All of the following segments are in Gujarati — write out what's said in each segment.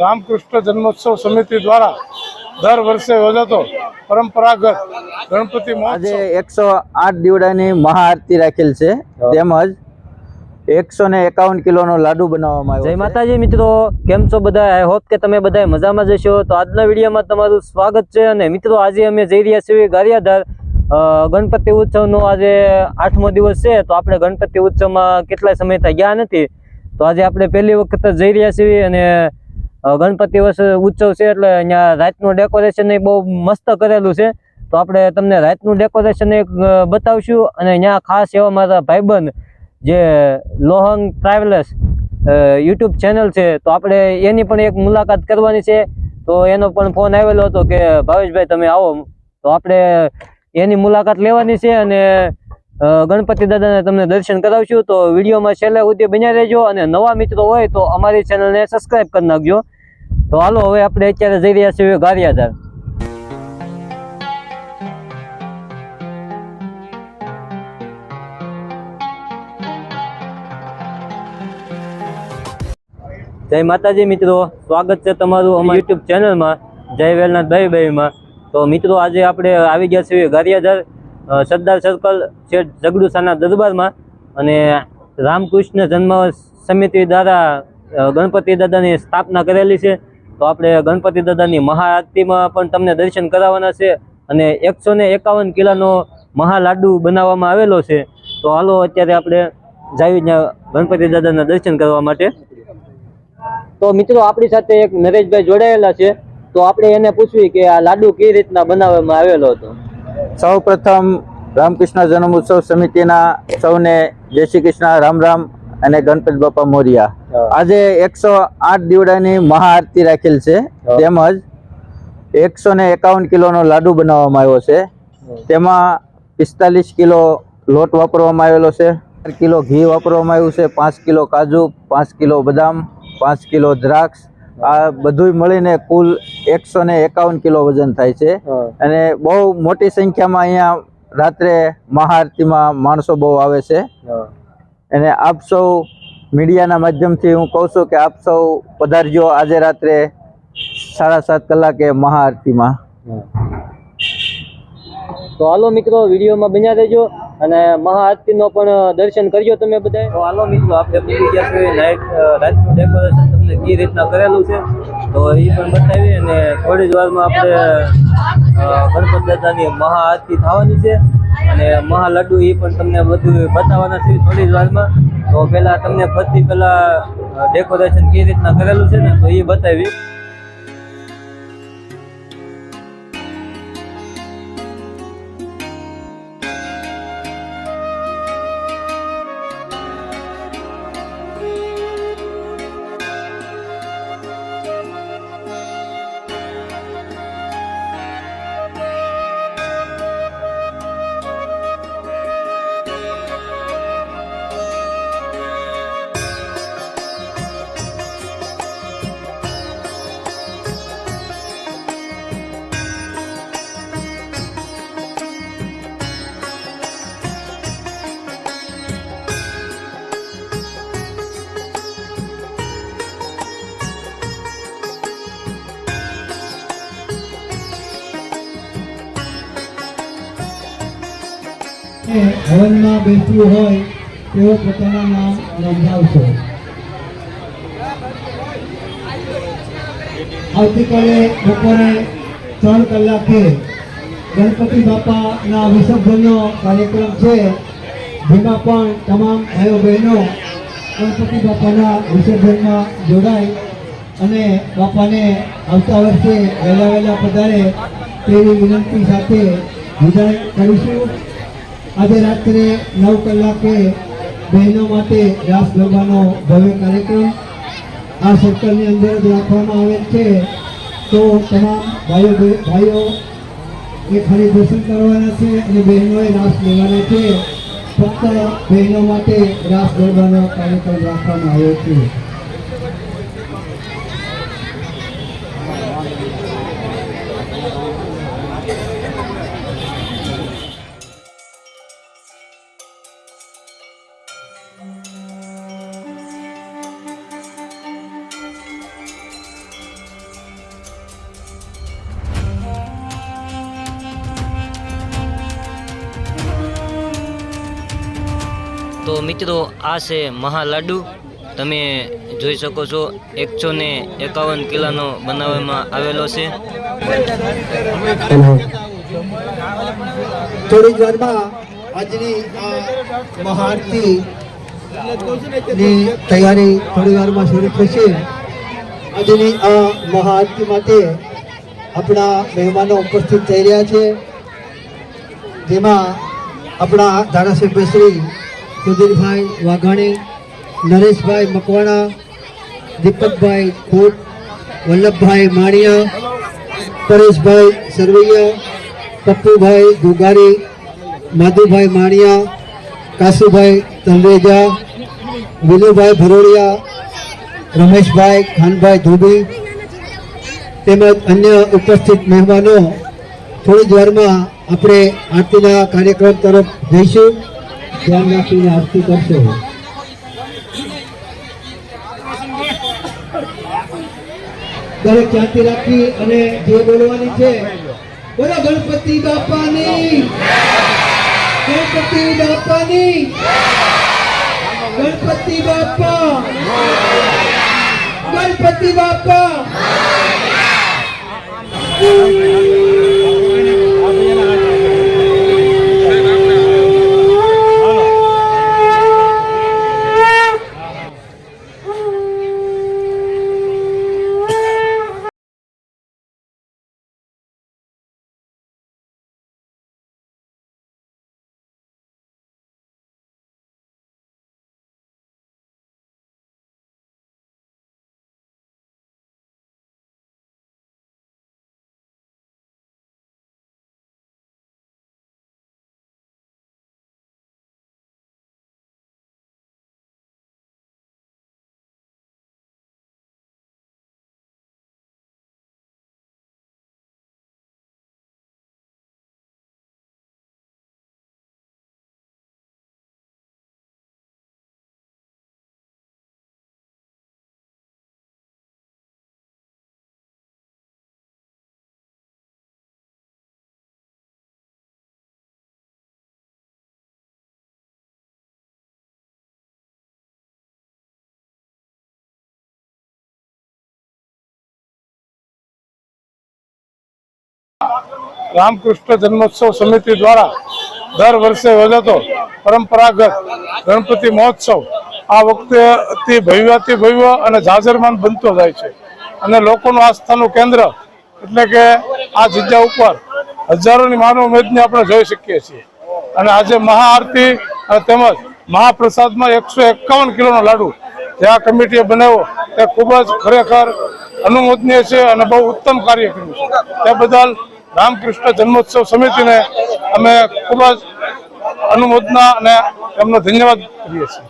રામકૃષ્ણ જન્મોત્સવ સમિતિ દ્વારા દર વર્ષે યોજાતો પરંપરાગત ગણપતિ આજે એકસો આઠ દીવડાની મહાઆરતી રાખેલ છે. તેમજ એકસો ને એકાવન કિલોનો લાડુ બનાવવામાં આવ્યો જય માતાજી મિત્રો કેમ છો બધા? આઈ હોપ કે તમે બધા મજામાં જ હશો. તો આજના વિડીયોમાં તમારું સ્વાગત છે અને મિત્રો આજે અમે જઈ રહ્યા છીએ ગારિયાધાર ગણપતિ ઉત્સવનો આજે આઠમો દિવસ છે. તો આપણે ગણપતિ ઉત્સવમાં કેટલા સમયથી ગયા નથી. તો આજે આપણે પહેલી વખત જઈ રહ્યા છીએ અને ગણપતિ ઉત્સવ છે એટલે અહીંયા રાતનું ડેકોરેશન બહુ મસ્ત કરેલું છે. તો આપણે તમને રાતનું ડેકોરેશન એક બતાવશું અને અહીંયા ખાસ એવા મારા ભાઈબંધ જે લોહંગ ટ્રાવેલર્સ યુટ્યુબ ચેનલ છે, તો આપણે એની પણ એક મુલાકાત કરવાની છે. તો એનો પણ ફોન આવેલો હતો કે, ભાવેશભાઈ, તમે આવો. તો આપણે એની મુલાકાત લેવાની છે અને ગણપતિ દાદાને તમને દર્શન કરાવશું તો વિડીયોમાં છેલ્લે સુધી બન્યા રહેજો અને નવા મિત્રો હોય તો અમારી ચેનલને સબસ્ક્રાઈબ કરી નાખજો. તો હાલો, હવે આપણે અત્યારે જઈ રહ્યા છીએ ગારિયાધાર. જય માતાજી મિત્રો, સ્વાગત છે તમારું અમારી યુટ્યુબ ચેનલમાં, જય વેલનાથ ભાઈ ભાઈમાં તો મિત્રો, આજે આપણે આવી ગયા છીએ ગારિયાધાર. સરદાર સર્કલ શેઠ જગડુસાના દરબારમાં અને રામકૃષ્ણ જન્મ સમિતિ દ્વારા ગણપતિ દાદાની સ્થાપના કરેલી છે. તો આપણે ગણપતિ દાદાની મહાઆરતીમાં પણ તમને દર્શન કરાવવાના છે અને એકસો ને એકાવન કિલોનો મહાલાડુ બનાવવામાં આવેલો છે. તો હાલો અત્યારે આપણે જાવી ગણપતિ દાદાના દર્શન કરવા માટે. તો મિત્રો આપણી સાથે એક નરેશભાઈ જોડાયેલા છે. તો આપણે એને પૂછવી કે આ લાડુ કેવી રીતના બનાવવામાં આવેલો હતો? સૌ પ્રથમ રામકૃષ્ણ જન્મોત્સવ સમિતિના સૌને જય શ્રી કૃષ્ણ રામ રામ અને ગણપતિ બાપા મોરિયા. આજે એકસો આઠ દીવડાની મહાઆરતી રાખેલ છે. તેમજ એકસો ને એકાવન કિલોનો લાડુ બનાવવામાં આવ્યો છે. તેમાં પિસ્તાલીસ કિલો લોટ વાપરવામાં આવેલો છે. ચાર કિલો ઘી વાપરવામાં આવ્યું છે. પાંચ કિલો કાજુ પાંચ કિલો બદામ પાંચ કિલો દ્રાક્ષ આ બધું મળીને કુલ એકસો ને એકાવન કિલો વજન થાય છે. અને બહુ મોટી સંખ્યામાં અહીંયા રાત્રે મહાઆરતીમાં માણસો બહુ આવે છે. અને આપ સૌ મીડિયાના માધ્યમથી હું કહું છું કે આપ સૌ પધારજો આજે રાત્રે સાડા સાત કલાકે મહાઆરતીમાં. તો હાલો મિત્રો વિડીયોમાં બન્યા રહેજો. અને મહાઆરતીનો પણ દર્શન કર્યો તમે બધા તો હાલો આપણે પૂરી રાતનું ડેકોરેશન તમને કઈ રીતના કરેલું છે? તો એ પણ બતાવી અને થોડી જ વારમાં આપણે ગણપત દાદાની મહાઆરતી થવાની છે. અને મહાલડ્ડુ એ પણ તમને બધું બતાવવાના છે થોડી જ વારમાં. તો પહેલાં તમને ફરતી પહેલાં ડેકોરેશન કઈ રીતના કરેલું છે ને તો એ બતાવી એ હવનમાં બેસવું હોય તેઓ પોતાના નામ નોંધાવશો આવતીકાલે બપોરે ત્રણ કલાકે ગણપતિ બાપાના વિસર્જનનો કાર્યક્રમ છે. જેમાં પણ તમામ ભાઈઓ બહેનો ગણપતિ બાપાના વિસર્જનમાં જોડાય અને બાપાને આવતા વર્ષે વહેલા વહેલા પધારે તેવી વિનંતી સાથે વિદાય કરીશું. આજે રાત્રે નવ કલાકે બહેનો માટે રાસ ગરબાનો ભવ્ય કાર્યક્રમ આ સર્કલની અંદર જ રાખવામાં આવે છે. તો તમામ ભાઈઓ ભાઈઓ એ ખાલી દર્શન કરવાના છે અને બહેનોએ રાસ લેવાના છે. ફક્ત બહેનો માટે રાસ ગરબાનો કાર્યક્રમ રાખવામાં આવ્યો છે. તો મિત્રો, આ છે મહાલાડુ. તમે જોઈ શકો છો, એકસો ને એકાવન કિલ્લાનો બનાવવામાં આવેલો છે. થોડી વારમાં આજની આ તૈયારી થોડી વારમાં શરૂ થશે. આજની આ મહાઆરતી માટે આપણા મહેમાનો ઉપસ્થિત થઈ રહ્યા છે. જેમાં આપણા ધારાસભ્ય સુધીરભાઈ વાઘાણી, નરેશભાઈ મકવાણા, દીપકભાઈ ખોટ, વલ્લભભાઈ માણિયા, પરેશભાઈ સરવૈયા, પપ્પુભાઈ દુગારી માધુભાઈ માણિયા કાશુભાઈ તલરેજા, વિનુભાઈ ભરોડિયા, રમેશભાઈ ખાનભાઈ ધોબી તેમજ અન્ય ઉપસ્થિત મહેમાનો થોડી જ વારમાં આપણે આરતીના કાર્યક્રમ તરફ જઈશું. ધ્યાન રાખીને આરતી કરશો. દરેક જાતિ રાખી અને જે બોલવાની છે, બોલો ગણપતિ બાપાની. ગણપતિ બાપાની. ગણપતિ બાપા. ગણપતિ બાપા. રામકૃષ્ણ જન્મોત્સવ સમિતિ દ્વારા દર વર્ષે યોજાતો પરંપરાગત ગણપતિ મહોત્સવ આ વખતે અતિ ભવ્યાતિ ભવ્ય અને જાજરમાન બનતો જાય છે. અને લોકોનું આસ્થાનું કેન્દ્ર એટલે કે આ જગ્યા ઉપર હજારોની માનવ મેદને આપણે જોઈ શકીએ છીએ. અને આજે મહાઆરતી અને તેમજ મહાપ્રસાદમાં એકસો એકાવન કિલોનો લાડુ જે આ કમિટીએ બનાવ્યો તે ખૂબ જ ખરેખર અનુમોદનીય છે અને બહુ ઉત્તમ કાર્ય કર્યું છે. તે બદલ રામકૃષ્ણ જન્મોત્સવ સમિતિને અમે ખૂબ જ અનુમોદના અને એમનો ધન્યવાદ કરીએ છીએ.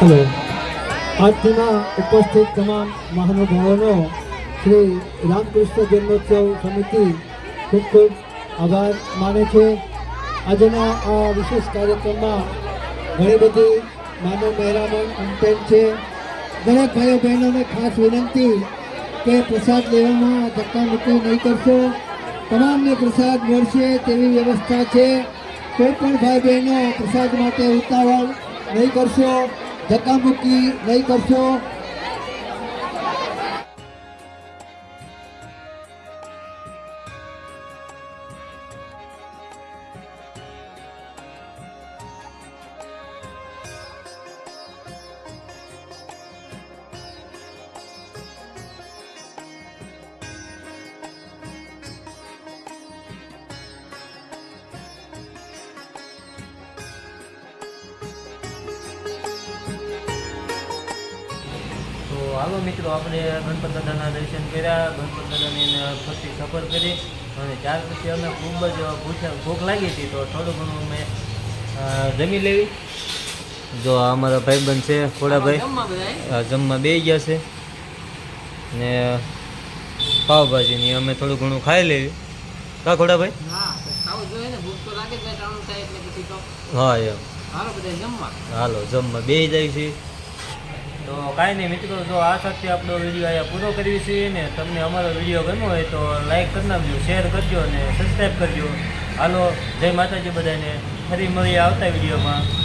હેલો આજના ઉપસ્થિત તમામ મહાનુભાવોનો શ્રી રામકૃષ્ણ જન્મોત્સવ સમિતિ ખૂબ ખૂબ આભાર માને છે. આજના આ વિશેષ કાર્યક્રમમાં ઘણી બધી માનવ મહેરામણ કન્ટેન્ટ છે. દરેક ભાઈઓ બહેનોને ખાસ વિનંતી કે પ્રસાદ લેવામાં ધક્કા મૂકી નહીં કરશો. તમામને પ્રસાદ મળશે તેવી વ્યવસ્થા છે. કોઈ પણ ભાઈ બહેનો પ્રસાદ માટે ઉતાવળ નહીં કરશો. ધક્કામુક્કી નહીં કરશો. હાલો મિત્રો આપણે ગણપત દાદાના દર્શન કર્યા ગણપત દાદાની ફરતી સફર કરી અને ત્યાર પછી અમે ખૂબ જ ભૂખ લાગી હતી તો થોડું ઘણું અમે જમી લેવી. જો અમારા ભાઈબંધ છે ખોડાભાઈ. જમવા બે ગયા છે. ને પાવભાજીની અમે થોડું ઘણું ખાઈ લેવી. કા ખોડાભાઈ? હા એમ. હાલો જમવા બે જાય છે. તો કાંઈ નહીં મિત્રો, જો આ સાથે આપણો વીડિયો અહીંયા પૂરો કરીએ છીએ ને તમને અમારો વીડિયો ગમ્યો હોય તો લાઇક કરી નાખજો શેર કરજો અને સબસ્ક્રાઈબ કરજો. હાલો, જય માતાજી બધાને. ફરી મળીએ આવતા વિડીયોમાં